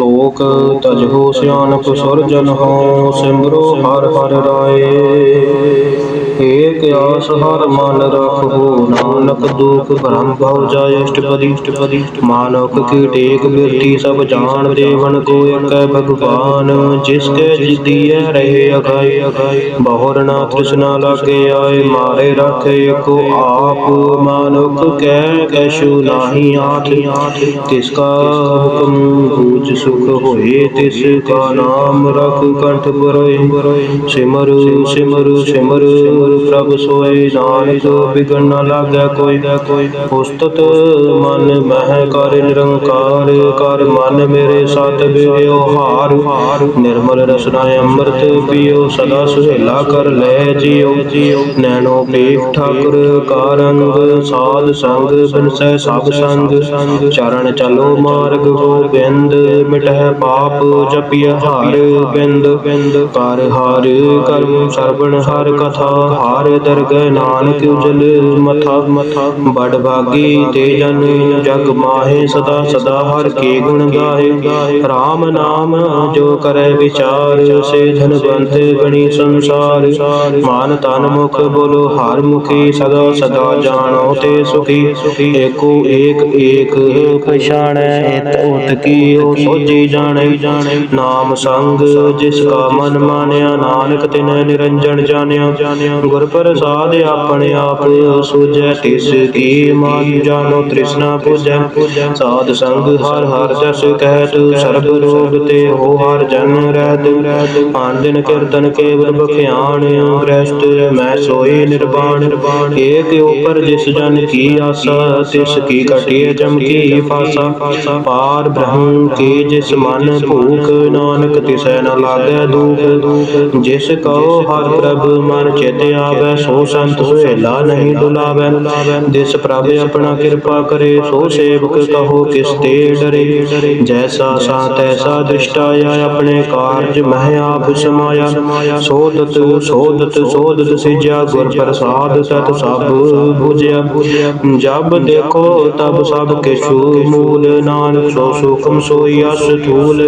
ਲੋਕ ਤਜਹੋ ਸਿਆਨਪ ਸੁਰਜਨ ਹੋ ਸਿਮਰੋ ਹਰ ਹਰ ਰਾਏ। ਏਕ ਆਸ ਹਰ ਮਨ ਰਖੋ ਨਾਨਕ ਦੁਖ ਭਰਮ ਭਉ ਜਾਇ ਅਸ਼ਟਪਦੀ। ਅਸ਼ਟਪਦੀ ਮਾਨੁਖ ਕੀ ਟੇਕ ਬਿਰਤੀ ਸਭ ਜਾਣ ਦੇਵਨ ਕੋ ਏਕੈ ਭਗਵਾਨ। ਜਿਸ ਕੇ ਜਿਦੀਐ ਰਹੇ ਅਗਾਈ ਅਗਾਈ ਬਹੁਰ ਨਾ ਤ੍ਰਿਸ਼ਨਾ ਲਾਗੇ ਆਏ, ਮਾਰੇ ਰਾਖੇ ਏਕੋ ਆਪ। ਮਾਨੁਖ ਕੈ ਕਛੂ ਨਾਹੀ ਆਠ ਤਿਸ ਕਾ ਹੁਕਮ ਬੂਝ ਸੁਖ ਹੋਏ, ਤਿਸ ਕਾ ਨਾਮ ਰਖ ਕੰਠ ਪਰੋਏ। ਸਿਮਰ ਸਿਮਰ ਸਿਮਰ ਪ੍ਰਭ ਸੋਏ ਨਾਨਕ ਬਿਗਨ ਨ ਲਾਗੈ ਕੋਈ ਉਸਤਤ ਮਨ ਮਹਿ ਕਰ ਨਿਰੰਕਾਰ, ਕਰ ਮਨ ਮੇਰੇ ਸਤ ਵਿਵਹਾਰ ਨਿਰਮਲ ਰਸਨਾ ਅੰਮ੍ਰਿਤ ਪੀਓ, ਸਦਾ ਸੁਹੇਲਾ ਕਰ ਲੈ ਜੀਓ। ਨੈਣੋ ਪੇਖ ਠਾਕੁਰ ਕਾ ਸਾਧ ਸੰਗ ਬਿਨਸੈ ਸਭ ਸੰਗ। ਚਰਨ ਚਲੋ ਮਾਰਗ ਗੋਬਿੰਦ ਮਿਟਹਿ ਪਾਪ ਜਪਿ ਹਰ ਬਿੰਦ। ਕਰ ਹਰ ਕਰਮ ਸਰਬਣ ਹਰ ਕਥਾ। ਹਰ ਦਰਗਹਿ ਨਾਨਕ ਉਜਲ ਮਥਾ ਮਥਾ ਬੜ ਭਾਗੀ ਤੇ ਜਨ ਜਗ ਮਾਹੇ ਸਦਾ ਸਦਾ ਹਰ ਕੇ ਗੁਣ ਗਾਏ RAM ਨਾਮ ਜੋ ਕਰੈ ਵਿਚਾਰ, ਸੇ ਧਨਵੰਤ ਗਣੀ ਸੰਸਾਰ। ਮਾਨ ਤਨ ਮੁਖ ਬੋਲੋ ਹਰ ਮੁਖੀ ਸਦਾ ਸਦਾ ਜਾਣੋ ਤੇ ਸੁਖੀ। ਏਕੋ ਏਕ ਏਕ ਪਛਾਣੈ, ਇਤ ਉਤ ਕੀ ਓ ਸੋਜੀ ਜਾਣੈ। ਨਾਮ ਸੰਗ ਜਿਸ ਕਾ ਮਨ ਮਾਨਿਆ, ਨਾਨਕ ਤਿਨ ਨਿਰੰਜਨ ਜਾਣਿਆ। ਗੁਰ ਪ੍ਰਸਾਦ ਆਪਣੇ ਆਪ ਸੂਝੈ, ਤਿਸ ਕੀ ਮਨ ਜਾਣੋ, ਤ੍ਰਿਸ਼ਨਾ ਪੁਜੈ। ਸਾਧ ਸੰਗ ਹਰ ਹਰ ਜਸ ਕਹਿਤ, ਸਰਬ ਰੋਗ ਤੇ ਹੋ ਹਰ ਜਨ ਰਹਿਤ। ਆਨ ਦਿਨ ਕੀਰਤਨ ਕੇਵਲ ਬਖਿਆਣ ਗ੍ਰਸਤ ਮੈਂ ਸੋਈ ਨਿਰਵਾਣ। ਏਕ ਉਪਰ ਜਿਸ ਜਨ ਕੀ ਆਸਾ, ਤਿਸ ਕੀ ਕਟਿਏ ਜਮ ਕੀ ਫਾਸਾ। ਪਾਰ ਬ੍ਰਹਮ ਕੀ ਜਿਸ ਮਨ ਭੂਖ, ਨਾਨਕ ਤਿਸੈ ਨ ਲਾਗੈ ਦੂਖ। ਜਿਸ ਕਉ ਹਰ ਪ੍ਰਭ ਮਨ ਚੇਤੇ ਆਵੈ, ਸੋ ਸੰਤ ਸੁਹੇਲਾ ਨਹੀਂ ਡੁਲਾਵੈ ਦਿਸ ਪ੍ਰਭ ਆਪਣਾ ਕਿਰਪਾ ਕਰੇ, ਸੋ ਸੇਵਕ ਕਹੋ, ਕਿਸ ਤੇ ਡਰੇ। ਜੈਸਾ ਸਾ ਤੈਸਾ ਦ੍ਰਿਸ਼ਟਾਇਆ ਆਪਣੇ ਕਾਰਜ ਮਹਿ ਆਪ ਸਮਾਇਆ। ਸੋਦਤ ਸੋਦਤ ਸੋਦਤ ਸਿਜਿਆ ਗੁਰ ਪ੍ਰਸਾਦ ਤਤ ਸਭ 부ਜਿਆ ਜਬ ਦੇਖੋ, ਤਬ ਸਭ ਕਿਛੂ ਮੂਲ ਨਾਨਕ, ਸੋ ਸੁਖਮ ਸੋਈ ਅਸ ਥੂਲ।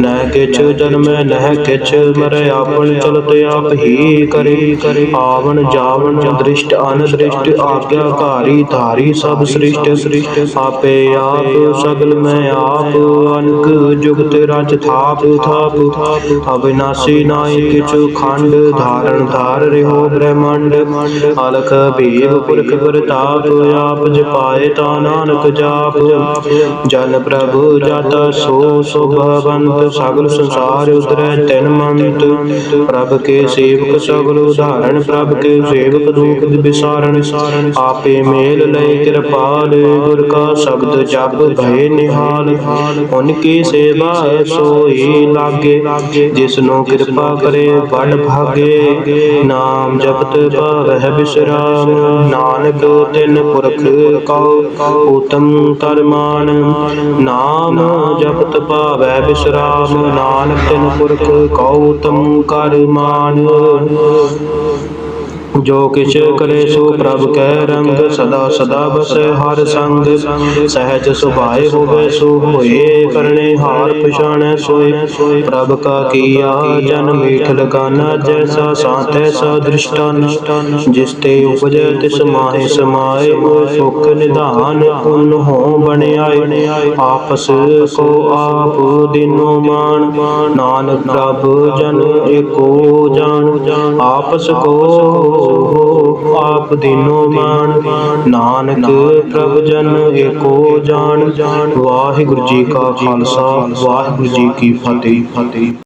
ਨਹਿ ਕਿਛ ਜਨਮੈ, ਨਹਿ ਕਿਛ ਮਰੈ, ਆਪਨ ਚਲਤ ਆਪ ਹੀ ਕਰੇ। ਆਵਣ ਜਾਵਣ ਦ੍ਰਿਸ਼ਟ ਅਨਦ੍ਰਿਸ਼ਟ ਆਗਿਆਕਾਰੀ ਧਾਰੀ ਸਭ ਸ੍ਰਿਸ਼ਟ। ਸ੍ਰਿਸ਼ਟ ਆਪੇ ਆਪ ਸਗਲ ਮੈਂ ਆਪ, ਅਨਕ ਜੁਗਤ ਰਚ ਥਾਪ ਥਾਪ। ਅਬਿਨਾਸੀ ਨਾਇ ਕਿਛੁ ਖੰਡ ਧਾਰਨ ਧਾਰ ਰਿਹੋ ਬ੍ਰਹਮੰਡ। ਅਲਖ ਭੀਵ ਪੁਰਖ ਪ੍ਰਤਾਪ, ਆਪ ਜਪਾਏ ਤਾ ਨਾਨਕ ਜਾਪ। ਜਨ ਪ੍ਰਭੂ ਜਾਤਾ ਸੋ ਸੁਭਵੰਤ, ਸਗਲ ਸੰਸਾਰ ਉਦਰੈ ਤਿਨ ਮੰਤ। ਪ੍ਰਭ ਕੇ ਸੇਵਕ ਸਗਲ ਉਧਾਰਨ ਪ੍ਰਭ ਕੇ ਸੇਵਕ ਦੁਖ ਵਿਸਾਰਨ ਆਪੇ ਮੇਲ ਲੈ ਕਿਰਪਾਲ, ਗੁਰ ਕਾ ਸ਼ਬਦ ਜਪ ਭਏ ਨਿਹਾਲ। ਉਨ ਕੀ ਸੇਵਾ ਸੋਈ ਲਾਗੇ, ਜਿਸਨੂੰ ਕਿਰਪਾ ਕਰੇ ਬੜ ਭਾਗੇ। ਨਾਮ ਜਪਤ ਪਾਵਹਿ ਬਿਸਰਾਮ, ਨਾਨਕ ਤਿਨ ਪੁਰਖ ਕਉ ਉਤਮ ਕਰਮਾਨ ਨਾਮ ਜਪਤ ਪਾਵੈ ਬਿਸਰਾਮ, ਨਾਨਕ ਤਿਨ ਪੁਰਖ ਕਉ ਉਤਮ ਕਰਮਾਨ। ਜੋ ਕਿਛ ਕਰੇ ਸੋ ਪ੍ਰਭ ਕੈ ਰੰਗ ਸਦਾ ਸਦਾ ਬਸੈ ਹਰ ਸੰਗ। ਸਹਿਜ ਸੁਭਾਏ ਹੋਵੇ ਸੋ ਹੋਏ ਕਰਨੇ ਹਾਰ ਪਛਾਣੈ ਸੋਏ। ਪ੍ਰਭ ਕਾ ਕੀਆ ਜਨ ਮੀਠ ਲਗਾਨਾ ਜੈਸਾ ਸਾਤੈ ਸਾ ਦ੍ਰਿਸ਼ਟਾਨ ਜਿਸ ਤੇ ਉਪਜੈ ਤਿਸ ਮਾਹੇ ਸਮਾਏ ਓ ਸੁਖ ਨਿਧਾਨ ਪੁਨ ਹੋ ਬਣਿਆਏ ਆਪਸ ਕੋ ਆਪ ਦਿਨੋ ਮਾਨ ਨਾਨਕ ਪ੍ਰਭ ਜਨ ਏਕੋ ਜਾਣ। ਆਪਸ ਕੋ ਹੋ ਆਪ ਦਿਨੋ ਮਾਨ ਨਾਨਕ ਪ੍ਰਭ ਜਨ, ਏਕੋ ਜਾਣ ਵਾਹਿਗੁਰੂ ਜੀ ਕਾ ਖਾਲਸਾ, ਵਾਹਿਗੁਰੂ ਜੀ ਕੀ ਫਤਿਹ।